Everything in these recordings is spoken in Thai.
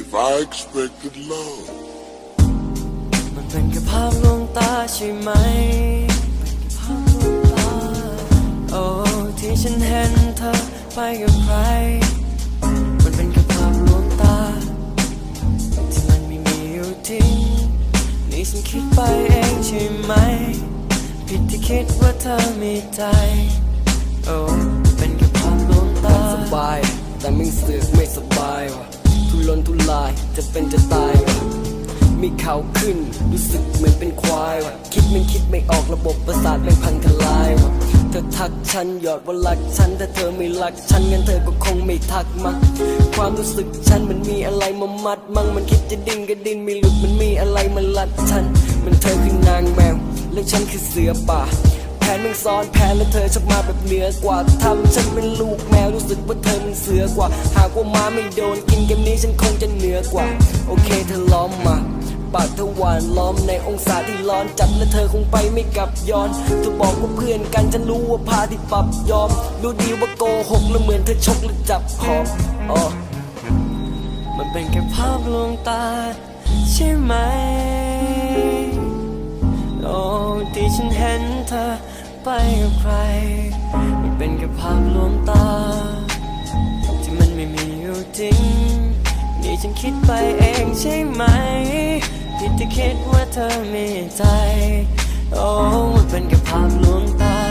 If I expected love, มันเป็นแค่ภาพลวงตาใช่ไหมเป็นแค่ภาพลวงตาโอ้ที่ฉันเห็นเธอไปกับใคร มันเป็นแค่ภาพลวงตา ที่มันไม่มีอยู่จริงนี่ฉันคิดไปเองใช่ไหม ที่คิดว่าเธอมีใจ โอ้เป็นแค่ภาพลวงตาสบาย แต่ไม่เสือกไม่สบายว่ะทุรนทุรายจะเป็นจะตายว่ะมีเขาขึ้น รู้สึกเหมือนเป็นควายว่ะคิดไม่คิดไม่ออกระบบประสาทแม่งพังทลายว่ะเธอทักฉันหยอดว่ารักฉันแต่เธอไม่รักฉันงั้นเธอก็คงไม่ทักมาความรู้สึกฉันมันมีอะไรมามัดมั่งมันคิดจะดิ้นก็ดิ้นไม่หลุดมันมีอะไรมาลัดฉันมันเธอคือนางแม และฉันคือเสือป่า แผนมึงซ้อนแผนแล้วเธอชอบมาแบบเหนือกว่าทำฉันเป็นลูกแมวรู้สึกว่าเธอมันเสือกว่า หากว่ามาไม่โดนกินเกมนี้ฉันคงจะเหนือกว่า โอเคเธอล้อมมาปากเธอหวานล้อมในองศาที่ร้อนจัดและเธอคงไปไม่กลับย้อนเธอบอกว่าเพื่อนกันฉันรู้ว่าพาที่ปรับยอมรู้ดีว่าโกหกแล้วเหมือนเธอชกและจับหอมอ๋อมันเป็นแค่ภาพลวงตาใช่ไหม นเห็นเธอไปกับใคร มันเป็นแค่ภาพลวงตา ที่มันไม่มีอยู่จริง นี่ฉันคิดไปเองใช่ไหม ผิดที่คิดว่าเธอมีใจ โอ้มันเป็นแค่ภาพลวงตา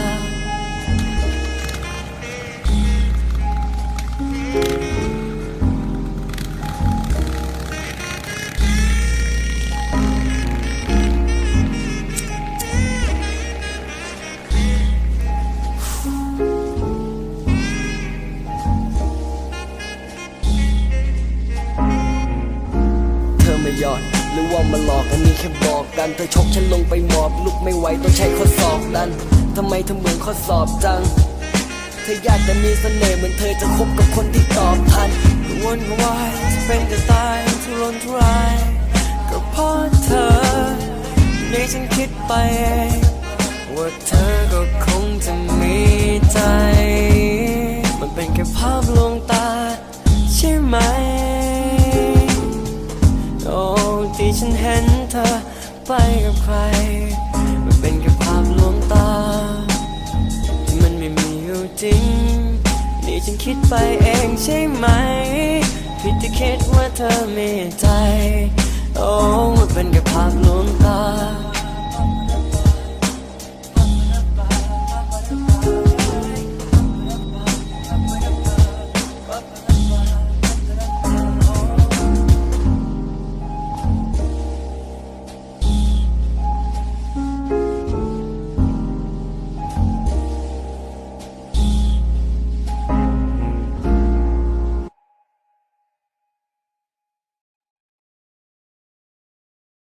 หยอดหรือว่ามาหลอกอันนี้แค่บอกกันเธอชกฉันลงไปหมอบลุกไม่ไหวต้องใช้ข้อศอกดันทำไมเธอเหมือนข้อสอบจัง เธออยากจะมีเสน่ห์เหมือนเธอจะคบกับคนที่ตอบทันกังวลกังวายจะเป็นจะตายทุรนทุรายก็เพราะเธอนี่ฉันคิดไปเองว่าเธอก็คงจะมีใจ มันเป็นแค่ภาพ เธอไปกับใคร มันเป็นแค่ภาพลวงตา ที่มันไม่มีอยู่จริง นี่ฉันคิดไปเองใช่ไหม ผิดที่คิดว่าเธอมีใจ